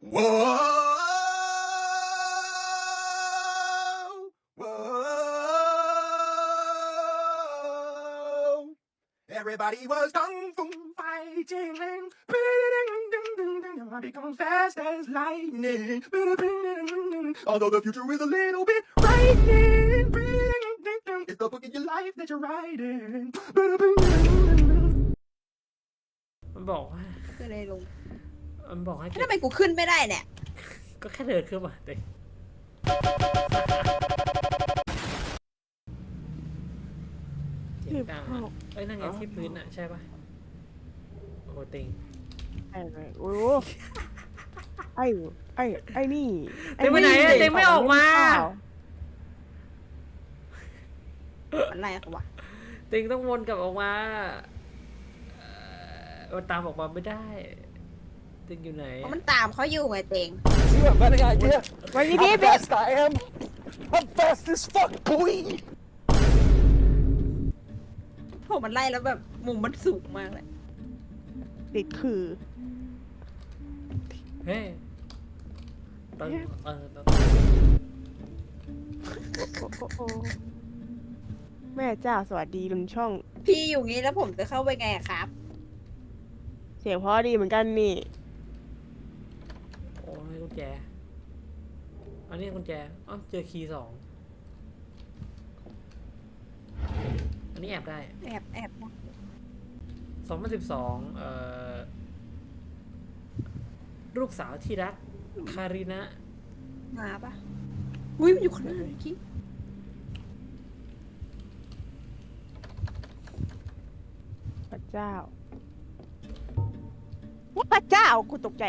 Whoa, whoa. Everybody was kung fu fighting. I become fast as lightning. Although the future is a little bit frightening. It's the book of your life that you're writing. มันบอกว่า ก็เลยลง มันบอกให้แล้วเก็บ ทำไมกูขึ้นไม่ได้เนี่ยก็แค่เดินขึ้นมาเต็งเสียงดังอะเอ้ยนั่นไงที่พื้นอะ ใช่ปะโอ้โหเต็งไอ้ไงโอ้โหไอ้ไอ้ไอ้นี่เต็งไปไหนอะเต็งไม่ออกมา มันไล่เขาวะเต็งต้องวนกลับออกมาเอ่อมันตามออกมาไม่ได้เต็งอยู่ไหนเพราะมันตามเขาอยู่ไงเตง You have any idea วันนี้ how พี่เบส fast I am? I'm fast as fuck, boy. พอมันไล่แล้วแบบมุมมันสูงมากเลยติดคือ เฮ้ยตึงเออตึงโอ้โอ้โอ้แม่เจ้าสวัสดีลุงช่อง พี่อยู่งี้แล้วผมจะเข้าไปไงอะครับ เสียงเพราะดีเหมือนกันนี่โอ้ยกุ ญแจ อันนี้กุญแจอ๋อเจอคีย์สอง อันนี้แอบได้แอบแอบนะสองพันสิบสองเอ่อ ลูกสาวที่รัก คารินะ มาปะอุ้ยมันอยู่ข้างหน้าเมื่อกี้พระเจ้าว่าพระเจ้ากูตกใจ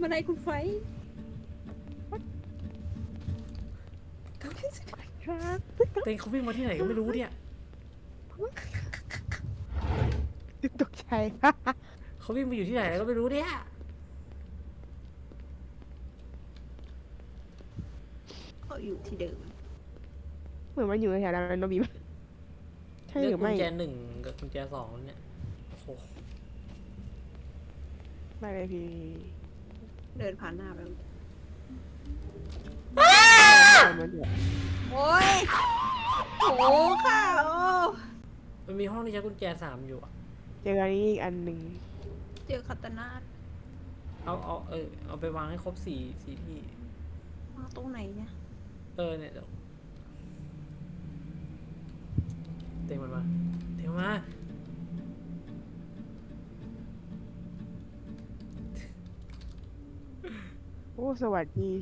มาไล่คุณไฟครับเต็งเขาวิ่งมาที่ไหนก็ไม่รู้เนี่ย ตกใจเขาวิ่งมาอยู่ที่ไหนก็ไม่รู้เนี่ยเขาอยู่ที่เดิม เหมือนมันอยู่แถวนั้นโนบีมใช่หเลืรืออกกุไม่ญแจหนึ่งกับกุญแจสองเนี่ย โอ้โห ไม่เลยพี่ เดินผ่านหน้าไปมันเดือดโอ้ยโอ้ค่ะโอ้มันมีห้องที่ใช้กุญแจสามอยู่อะเจออันนี้อีกอันหนึ่งเจอคาตานาเอาเอาเออเอาไปวางให้ครบสี่สี่ที่ มาตรงไหนเนี่ยเออเนี่ยเดี๋ยวเต็งมันมาเต็งมันมา อ้สวัสดี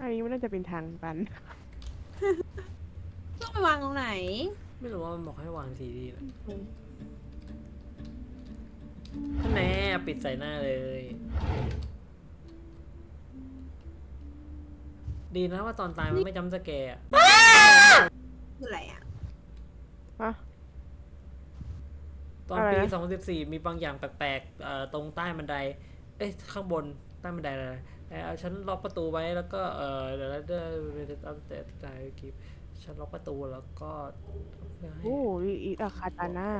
อันนี้มันน่าจะเป็นทางตัน ต้องไปวางตรงไหน ไม่รู้ว่ามันบอกให้วางสี่ที่นะแน่ปิดใส่หน้าเลย ดีนะว่าตอนตายมันไม่จำสแกร์อะ คืออะไรอะ ฮะ ตอนอะไรปี นะ 2014 มีบางอย่างแปลกๆเอ่อตรงใต้บันได เอ้ยข้างบนใต้บันไดอะไรเอ่อฉันล็อกประตูไว้แล้วก็เออเดี๋ยวแล้วเดี๋ยวตั้งแต่ใจกิฟฉันล็อกประตูแล้วก็เพื่อให้โอ้ยอีอาคาตาน่า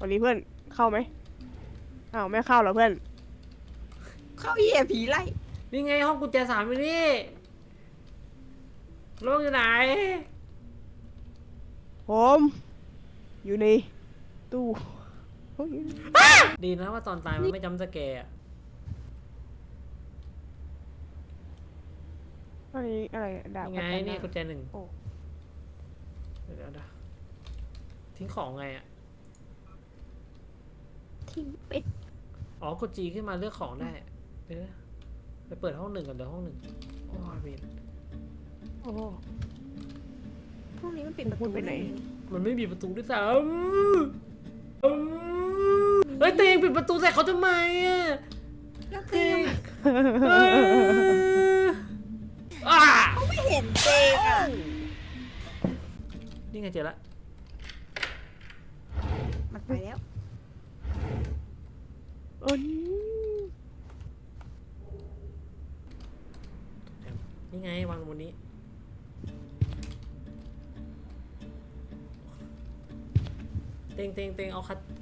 วันนี้เพื่อนเข้าไหมอ้าวไม่เข้าเหรอเพื่อน เข้าเหี้ยผีไล่นี่ไงห้องกุญแจสามอยู่นี่โลกอยู่ไหน ผมอยู่ในตู้โอ้ยดีนะว่าตอนตายมันไม่จำสแกร์อะอันนี้อะไรดาบนี่ไงคาตานี่น่ากุญแจหนึ่งโอ้เดี๋ยวเดี๋ยวเดี๋ยวทิ้งของไงอะ ทิ้งเป็ดอ๋อกดจีขึ้นมาเลือกของได้ เดี๋ยวนะไปเปิดห้องหนึ่งก่อนเดี๋ยวห้องหนึ่งโอ้ยเวนโอ้ พวกนี้มันปิดประพูตูดไปไหนมันไม่มีประตูด้วยซ้ำอืมเฮ้ยเตงปิดประตูใส่เขาทำไมอะแล้วเตเต้งเอออ่าไม่เห็นเต้อะนี่ไงเจอละ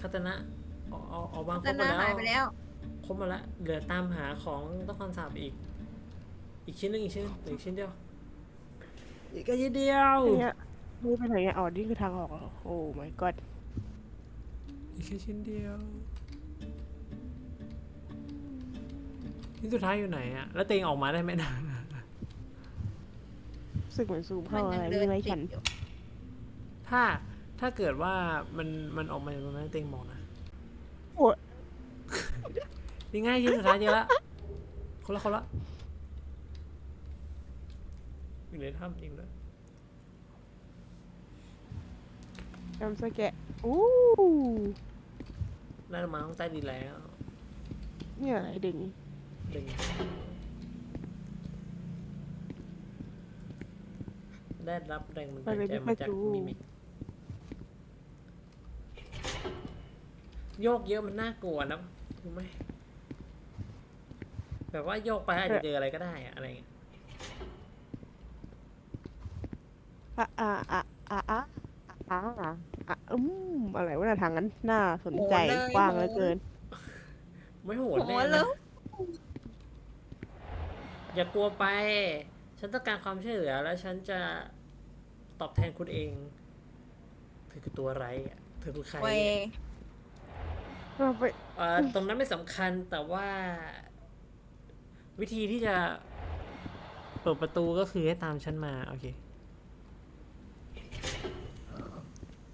คัตคาตนะเอาเอาเอาวางครนาบหมนาดแล้วหายไปแล้ว ครบหมดแล้วเหลือตามหาของต้องคำสาปอีก อีกชิ้นหนึงอีกชิ้นหนึงเหลืออีกชิ้นเดียว อีกแค่ชิ้นเดียว เนี่ยนี่ไปไหนเนี่ยอ๋อนี่คือทางออกเหรอโอ้ my god อีกแค่ชิ้นเดียวชิ้นสุดท้ายอยู่ไหนอะแล้วเต็งออกมาได้ไหมนะรู้สึกเหมือนซูมมัเข้านอะยังไรเดินี่นไรติฉัดนอยู่ถ้า ถ้าเกิดว่ามันมันออกมาจากตรงนั้นเต็งมองนะโอ้ย นี่ง่ายชิ้นสุดท้ายเดียวละคนละคนละอีกเลยทำอีกเลยจำสแกะอู้ได้ลงมาต้องใต้ดินแล้วเนี่ยอะไรดึงดึงได้รับแรงบันดาลใจมาจากมิมิก โยกเยอะมันน่ากลัวนะรู้ไหมแบบว่าโยกไปอาจจะเจออะไรก็ได้อะอะไรเงี้ยอะอะอะอะอะอะอะอะอืมอะไรวะน่ะทางนั้นน่าสนใจกว้างเหลือเกิน ไม่โหดโอ้โหแน่แล้นะวอย่ากลัวไป ฉันต้องการความช่วยเหลือ แล้วฉันจะตอบแทนคุณเอง เธอคือตัวไรอะเธอคือใครเวย เอาไปเอ่อตรงนั้นไม่สำคัญแต่ว่า วิธีที่จะเปิดประตูก็คือให้ตามฉันมา โอเค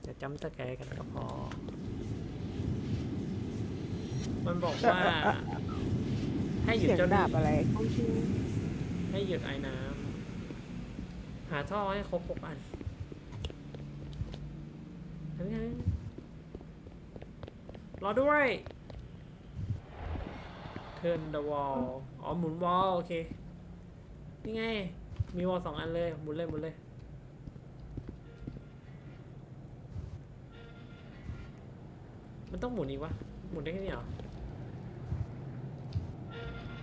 อย่าจำสแกร์กันก็พอ มันบอกว่า ให้หยุดเสียงเจ้าหดานี้บอะไรต้องชื่อให้หยุดไอ้น้ำหาท่อให้ครบหกอันทำยังไง รอด้วย turn the wall อ๋อหมุนวอลโอเค นี่ไง มีวอลสองอันเลย หมุนเลยหมุนเลยมันต้องหมุนอีกวะ หมุนได้แค่นี้เหรอ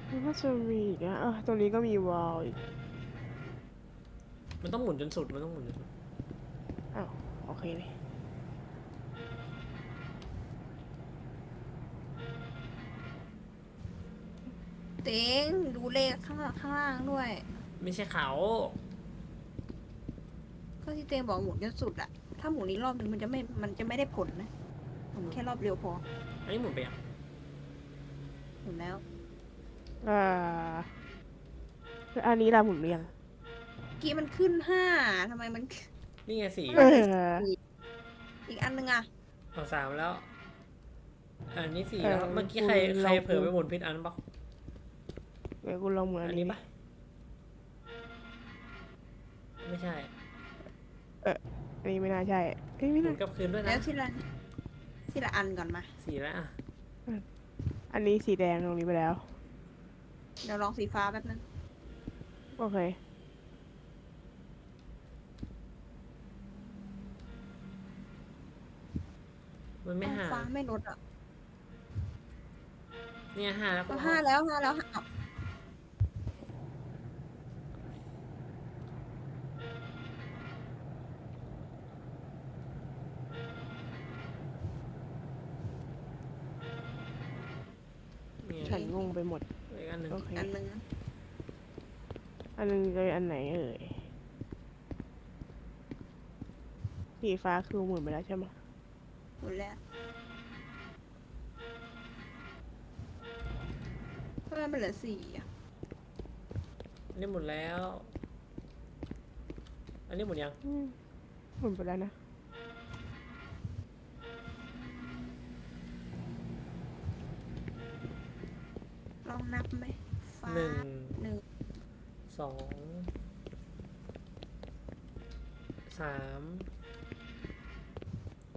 มันก็จะมีอีกนะเออตรงนี้ก็มีวอลอีกมันต้องหมุนจนสุด มันต้องหมุนจนสุด อ้าวโอเคเลย เต็งดูเลขข้างข้างล่างด้วย ไม่ใช่เขา ก็ที่เต็งบอกหมุนจนสุดอะถ้าหมุนอีกรอบนึงมันจะไม่ มันจะไม่ได้ผลนะหมุนแค่รอบเดียวพออันนี้หมุนไปยังหมุนแล้ว อ่าแล้วอันนี้เราหมุนเรียงเมื่อกี้มันขึ้นห้าทำไมมันนี่ไงสี่เออ อีกอันนึงอะเอาสามแล้ว อันนี้สี่เออแล้วเมื่อกี้ใครคุณใครเรา เผลอไปหมุนผิดอันปะเดี๋ยวกูลองหมุนอัอันนนี้นี้ปะไม่ใช่อันนี้ไม่น่าใช่เอ้ยไม่หมุน่านกลับคืนด้วยแล้นะวทีละทีละอันก่อนมา สี่แล้วอะอันนี้สีแดงตรงนี้ไปแล้ว เดี๋ยวลองสีฟ้าแป๊บนึง โอเค มันไม่หาฟ้าไม่ลดอะเนี่ยหาแล้วก็เอาห้าแล้วห้าแล้วห้า ฉันงงไปหมด อีกอันหนึ่งโอเค อันนึงอันนึงเลยอันไหนเอ่ย สีฟ้าคือหมุนไปแล้วใช่ไหมหมดแล้วทำไมมันเหลือสี่อะอันนี้หมดแล้ว อันนี้หมดยัง อืมหมุนไปแล้วนะ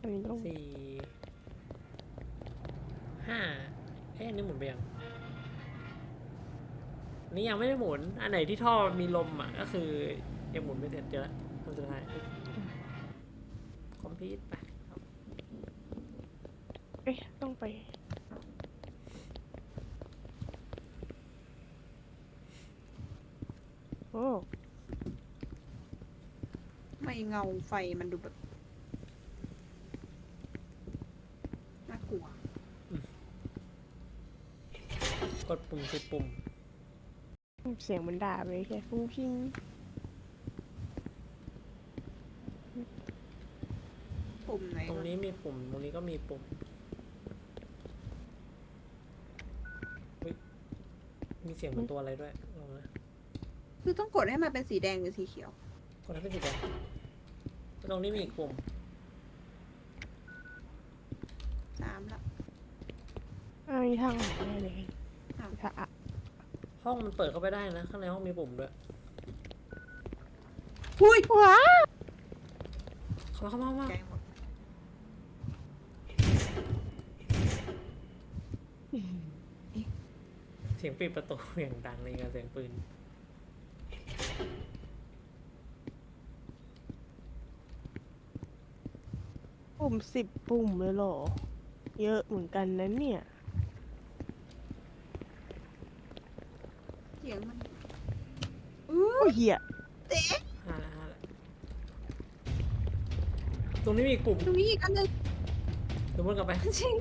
อันนี้ต้องสี่ห้าเอ๊ะอันนี้หมุนไปยังอันนี้ยังไม่ได้หมุน อันไหนที่ท่อมีลมอะก็คือยังหมุนไม่เสร็จเจอแล้วทำสุดท้ายคอมพิวต์ไปเอ๊ะต้องไปโอ้ไม่เงาไฟมันดูแบบ กด ปุ่มสิบปุ่ม เสียงมันด่าไปแค่ฟุ้งฟิ้งปุ่มไหนตรงก่อนนี้มีปุ่ม ตรงนี้ก็มีปุ่มเฮ้ยมีเสียงเหมือนตัวอะไรด้วยลองนะคือต้องกดให้มันเป็นสีแดงหรือสีเขียว กดให้เป็นสีแดงแล้วตรงนี้มีอีกปุ่ม สามละอ่ามีทางออกแน่เลย อ้าวถ้าอะห้องมันเปิดเข้าไปได้นะ ข้างในห้องมีปุ่มด้วยหุ้ยว้าเข้ามาเข้ามาเข้ามาใจหมดเสียงปิดประตูอย่างดังเลยกับเสียงปืน ปุ่มสิบปุ่มเลยเหรอ เยอะเหมือนกันนะเนี่ย เสียงมัน โอ้ย เหี้ยห้าละห้าละตรงนี้มีอีกปุ่มตรงนี้อีกอันหนึงเดี๋ยววนกลับไป จริง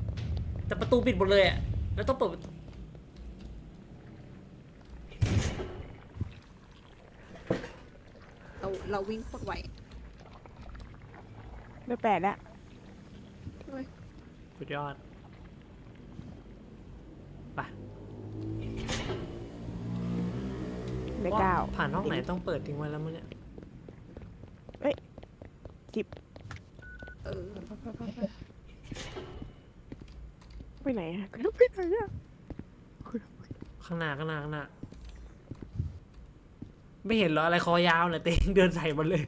แต่ประตูปิดหมดเลยอะ แล้วต้องเปิดประตูเราเราวิ่งโคตรไวไม่แปลกละเฮ้ยสุดยอด ไป ไม่ก้าวผ่านห้องไหนต้องเปิดทิ้งไว้แล้วมั้งเนี่ยเออไปไหนอะไปไหนอะข้างหน้าข้างหน้าข้างหน้าไม่เห็นเหรออะไรคอยาวเนี่ยเต็งเดินใส่มันเลย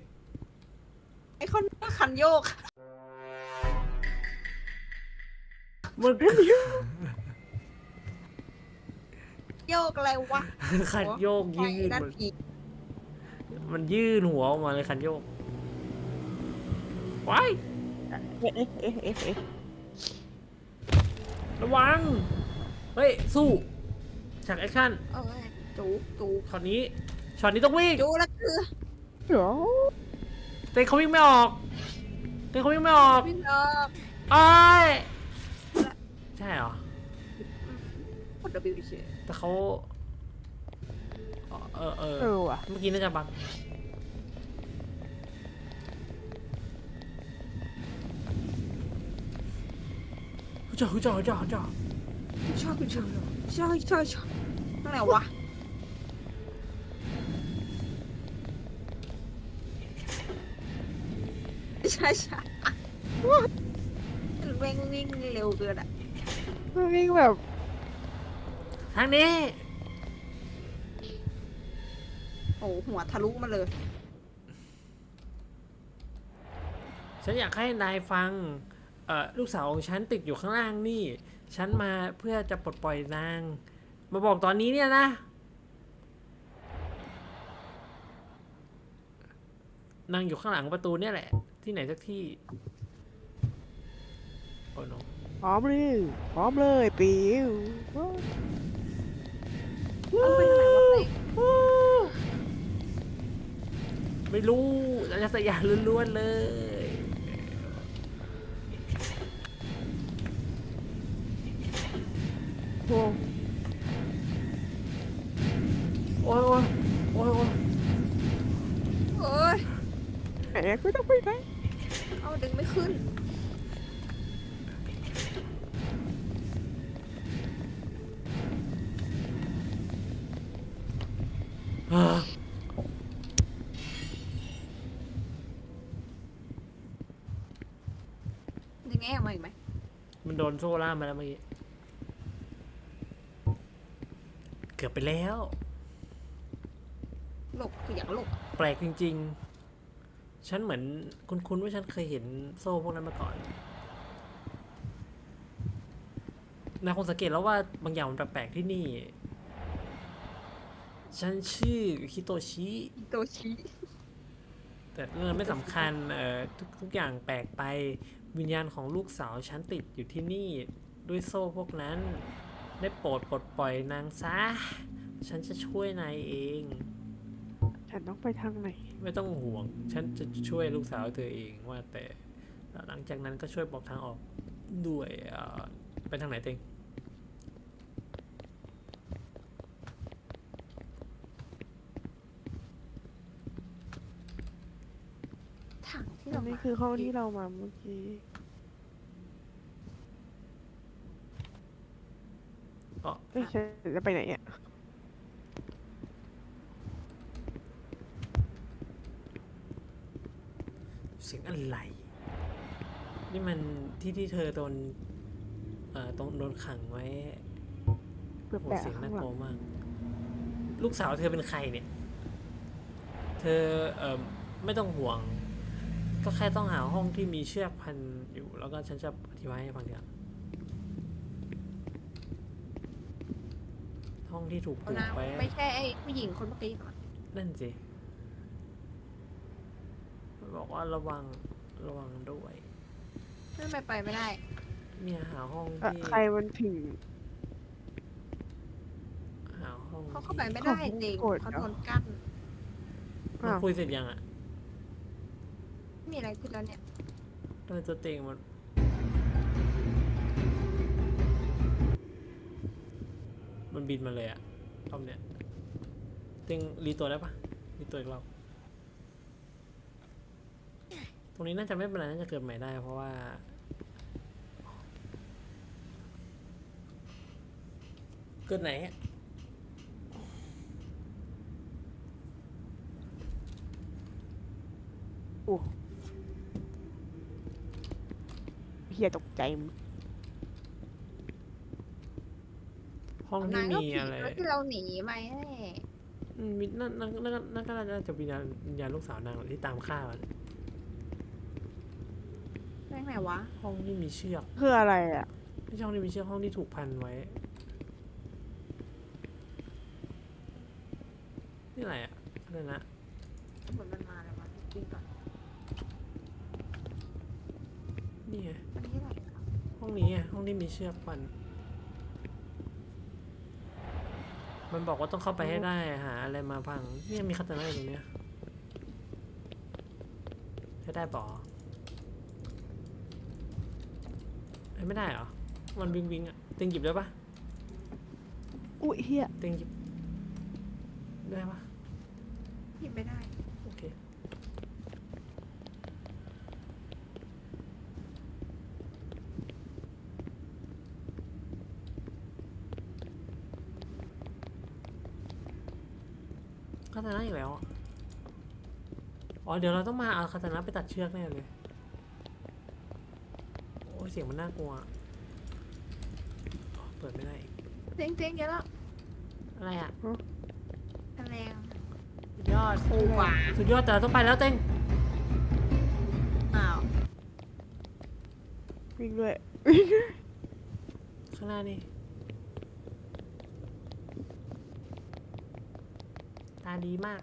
ไอคอนคันโยกมันโย กอะไรวะขัดโยกไฟยืดนั่นมันผีมันยื่นหัวออกมาเลยขันโยกว้ายเอ๊ะเอ๊ะเอ๊ะเอ๊ะเอ๊ะระวัง เฮ้ย สู้ฉากแอคชั่นเออจูจูช็อตนี้ช็อตนี้ต้องวิ่งจูแล้วคือเดี๋ยวเต้เขาวิ่งไม่ออกเต้เขาวิ่งไม่ออกวิ่งออกอ้ายใช่เหรอ กด W เฉยแต่เขาเออเออเออว่ะ เมื่อกี้น่าจะบังจ่อจ่อจ่อจ่อชอบชอบชอบชอบชอบตั้งไหนวะใช่ใช่วิ่งวิ่งเร็วเกินอะมันวิ่งแบบ ทางนี้ โอ้หัวทะลุมาเลย ฉันอยากให้นายฟัง เอ่อลูกสาวของฉันติดอยู่ข้างล่างนี่ ฉันมาเพื่อจะปลดปล่อยนาง มาบอกตอนนี้เนี่ยนะ นางอยู่ข้างหลังประตูเนี่ยแหละ ที่ไหนสักที่ โอ้โนพร้อมเลยพร้อมเลยปิว เอาไปทางไหนวะไปไม่รู้สัญชาตญาณล้วนๆเลยโอ้โอ้ยโอ้ยโอ้ยโอ้ยโอ้ย ไหนอะไม่ต้องไปไหนเอาดึงไม่ขึ้น ยังไงเอามาอีกไหมมันโดนโซ่ล่ามมาแล้วเมื่อกี้ เกือบไปแล้ว หลบคืออยากหลบแปลกจริง ๆ ฉันเหมือนคุ้นๆว่าฉันเคยเห็นโซ่พวกนั้นมาก่อนนายคงสังเกตแล้วว่าบางอย่างมันแปลกๆที่นี่ ฉันชื่อฮิโตชิ โตชิแต่เรื่องไม่สำคัญ เอ่อทุกทุกอย่างแปลกไป วิญญาณของลูกสาวฉันติดอยู่ที่นี่ ด้วยโซ่พวกนั้น ได้โปรดปลดปล่อยนางซะ ฉันจะช่วยนายเอง ฉันต้องไปทางไหน ไม่ต้องห่วง ฉันจะช่วยลูกสาวเธอเองว่าแต่หลังจากนั้นก็ช่วยบอกทางออกด้วยเอ่อไปทางไหนเต็ง คือห้องที่เรามาเมื่อกี้อ๋อ เอ้ยฉันจะไปไหนอะเสียงอะไร นี่มันที่ที่เธอโดนเอ่อตรงโดนขังไว้เพื่อโหแปะเสียงข้าน่างหลักลัวมาก ลูกสาวเธอเป็นใครเนี่ย เธอเอ่อไม่ต้องห่วง ก็แค่ต้องหาห้องที่มีเชือกพันอยู่ แล้วก็ฉันจะอธิบายให้ฟังทีหลังห้องที่ถูกเอาผูกนะไว้ไม่ใช่ไอ้ผู้หญิงคนเมื่อกี้ก่อนนั่นสิมันบอกว่าระวังระวังด้วยทำไมไปไม่ได้ เนี่ยหาห้องเอ่อที่ใครมันถึงหาห้องเขาเข้าไปที่ไม่ได้เขาจริงโกรธเขาเหรอโดนกั้นมันอ้าว คุยเสร็จยังอะไม่มีอะไรขึ้นแล้วเนี่ย ทำไมตัวเต็งมันมันบินมาเลยอะรอบเนี้ยเต็งรีตัวได้ปะรีตัวอีกรอบตรงนี้น่าจะไม่เป็นไรน่าจะเกิดใหม่ได้เพราะว่า เกิดไหนอะเฮียตกใจมึงห้องนาที่งก็มีผีอะไรแล้วที่เราหนีมาแน่อืมมีนั่นนั่นนั่นนั่นก็น่าจะวิญญาณวิญญาณลูกสาวนางที่ตามฆ่ามันแม่งไหนวะ ห้องที่มีเชือกคืออะไรอะ ไม่ใช่ห้องที่มีเชือกห้องที่ถูกพันไว้ นี่อะไรอะอะไรนะ เหมือนมันมาแล้ววะจริงก่อน นี่ไง อันนี้อะไรอะ ห้ องนี้ไงห้องที่มีเชือกพันมันบอกว่าต้องเข้าไปให้ได้หาอะไรมาพัง เนี่ยมีคาตานะอยู่ตรงเนี้ยใช้ได้ปอเอ้ยไม่ได้เหรอ มันวิงวิงอะเต็งหยิบได้ปะอุ้ยเฮียเต็งหยิบได้ปะหยิบไม่ได้ โอเคคาตานะอีกแล้วอะอ๋อ เดี๋ยวเราต้องมาเอาคาตานะไปตัดเชือกแน่เลย โอ้ยเสียงมันน่ากลัวอ๋อเปิดไม่ได้อีกเจ๊งเจ๊งเยอะแล้วอะไรอะทะเลงสุดยอดปูกว่าสุดยอดแต่เราต้องไปแล้วเต็งอ้าววิ่งด้วย ข้างหน้านี่ ตาดีมาก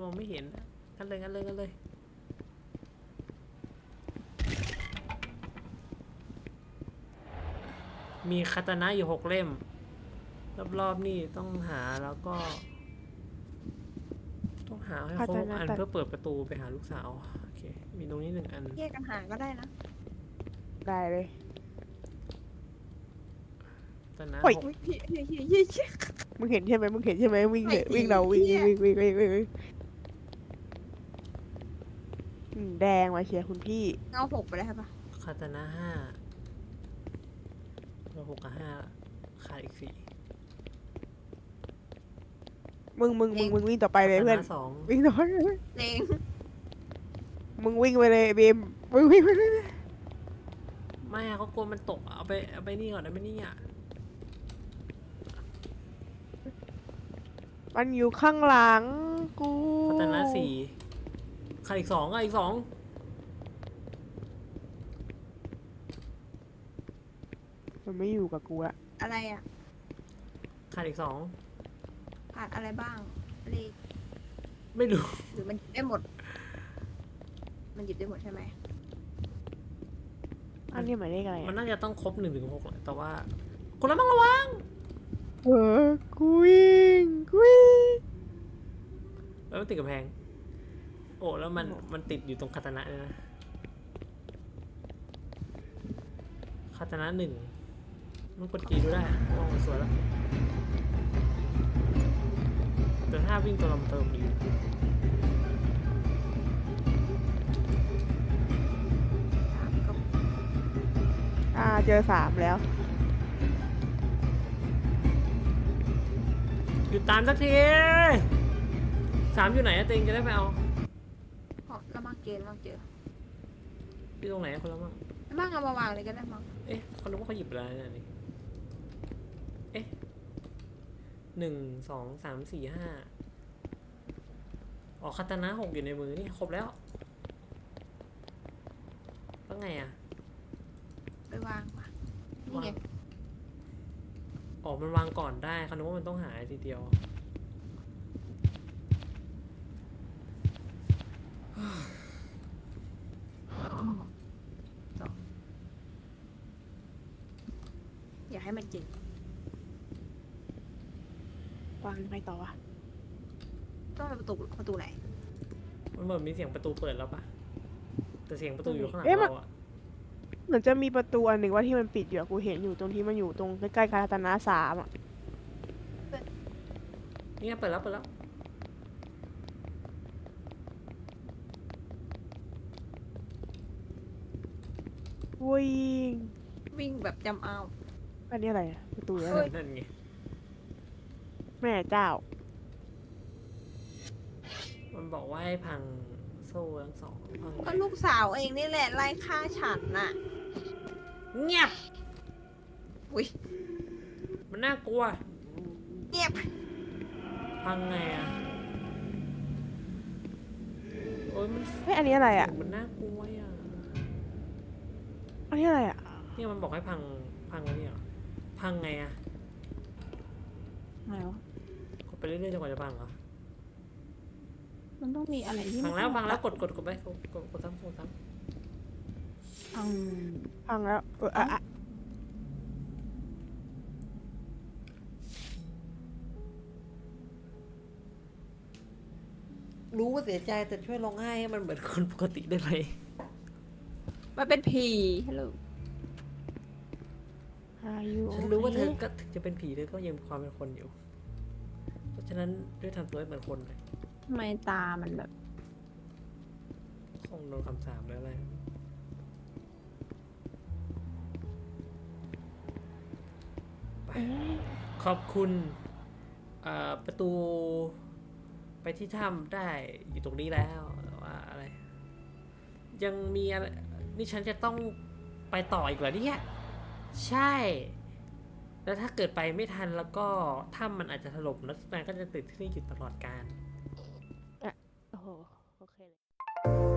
มองไม่เห็นกันเลยกันเลยกันเลย มีคาตานะอยู่หกเล่ม รอบๆนี่ต้องหาแล้วก็ ต้องหาให้ครบทุกอันคาตานะตัดเพื่อเปิดประตูไปหาลูกสาวโอเคมีตรงนี้หนึ่งอันแยกกันหาก็ได้นะได้เลยตานะโอ้ยหกอุ๊ยเฮี ยเฮียเฮียเฮียเฮียมึงเห็นใช่ไหมมึงเห็นใช่ไหมวิ่งเลยไม่เห็นวิ่งเราวิ่งเหี้ยวิ่งวิ่งวิ่งวิ่งวิ่งอืมแดงมาเชียร์คุณพี่เงาหกไปได้ปะคาตานะห้าเราหกกับห้าขาดอีกสี่มึงมึงมึงมึงวิ่งต่อไปเลยเพื่อนคาตาะสองวิ่งต่อไปเลยเจ๊งมึงวิ่งไปเลยบีมมึงวิ่งไปเลยไม่อะเขากลัวมันตกเอาไปเอาไปนี่ก่อนได้ไหมเนี่ย มันอยู่ข้างหลังกูคาตานะสี่ขาดอีกสองอะอีกสองมันไม่อยู่กับกูอะอะไรอะขาดอีกสองขาดอะไรบ้างเลขไม่รู้ หรือมันหยิบได้หมด มันหยิบได้หมดใช่ไหมอันนี้หมายเลขอะไรมันอะน่าจะต้องครบหนึ่งถึงหกแหละแต่ว่าคนละมังระวัง เออกุ้งกุ้งแล้วมันติดกับแพง โอ้แล้วมันมันติดอยู่ตรงคาตานะเลยนะคาตานะหนึ่งมันกดจีดูได้โอ้สวยแล้วแต่ถ้าวิ่งตัวลำเติมดีอ่าเจอสามแล้ว หยุดตามสักทีสามอยู่ไหนอะเต็งจะได้ไปเอาเพราะละมั่งเจนมั่งเจออยู่ตรงไหนคนละมั่งละมั่งเอามาวางเลยก็ได้มั่งเอ๊ะเขานึกว่าเขาหยิบไปแล้วเนี่ยนี่เอ๊ะหนึ่งสองสามสี่ห้าอ๋อคาตานะหกอยู่ในมือนี่ครบแล้วแล้วไงอะไปวางว่ะนี่ไง อ๋อ มันวางก่อนได้เขานึกว่ามันต้องหาทีเดียว อย่าให้มันเจงวางยังไงต่อวะต้องไปประตูประตูไหนมันเหมือนมีเสียงประตูเปิดแล้วปะแต่เสียงประตูอยู่ข้างหลังเอ๊ะมันเราอะ เหมือนจะมีประตูอันหนึ่งว่าที่มันปิดอยู่อะกูเห็นอยู่ตรงที่มันอยู่ตรงใกล้ๆคาตานะสามอะนี่ไงเปิดแล้วเปิดแล้ว วิ่งวิ่งแบบจำเอา อันนี้อะไรอะประตูอะไรเฮ้ย นั่นไง แม่เจ้า มันบอกว่าให้พัง โซ่ทั้งสองพังก็ลูกสาวเองนี่แหละไล่ฆ่าฉันน่ะ เงียบอุ้ยมันน่ากลัวเงียบพังไงอะโอ้ยมันเฮ้ยอันนี้อะไรอะ มันน่ากลัวอะอันนี้อะไรอะ เนี่ยมันบอกให้พังพังอันนี้เหรอพังไงอะอะไรวะกดไปเรื่อยๆจนกว่าจะพังเหรอ มันต้องมีอะไรที่พังแล้วพังแล้วกดกดกดไปกดกดกดซ้ำกดซ้พังพังแล้วเอออะอะำรู้ว่าเสียใจแต่ช่วยร้องไห้ให้มันเหมือนคนปกติได้ไหมมันเป็นผีฮัลโหลอายุฉันรู้ว่าเธอก็ถึงจะเป็นผีเธอก็ยังมีความเป็นคนอยู่ เพราะฉะนั้นด้วยทำตัวให้เหมือนคนเลย ทำไมตามันแบบคงโดนคำสาปแล้วอะไรไปขอบคุณเอ่อประตู ไปที่ถ้ำได้อยู่ตรงนี้แล้วแต่ว่าอะไร ยังมีอะไรนี่ฉันจะต้องไปต่ออีกเหรอเนี่ย ใช่ แล้วถ้าเกิดไปไม่ทันแล้วก็ถ้ำมันอาจจะถล่มแล้วนายก็จะติดที่นี่อยู่ตลอดกาล Thank you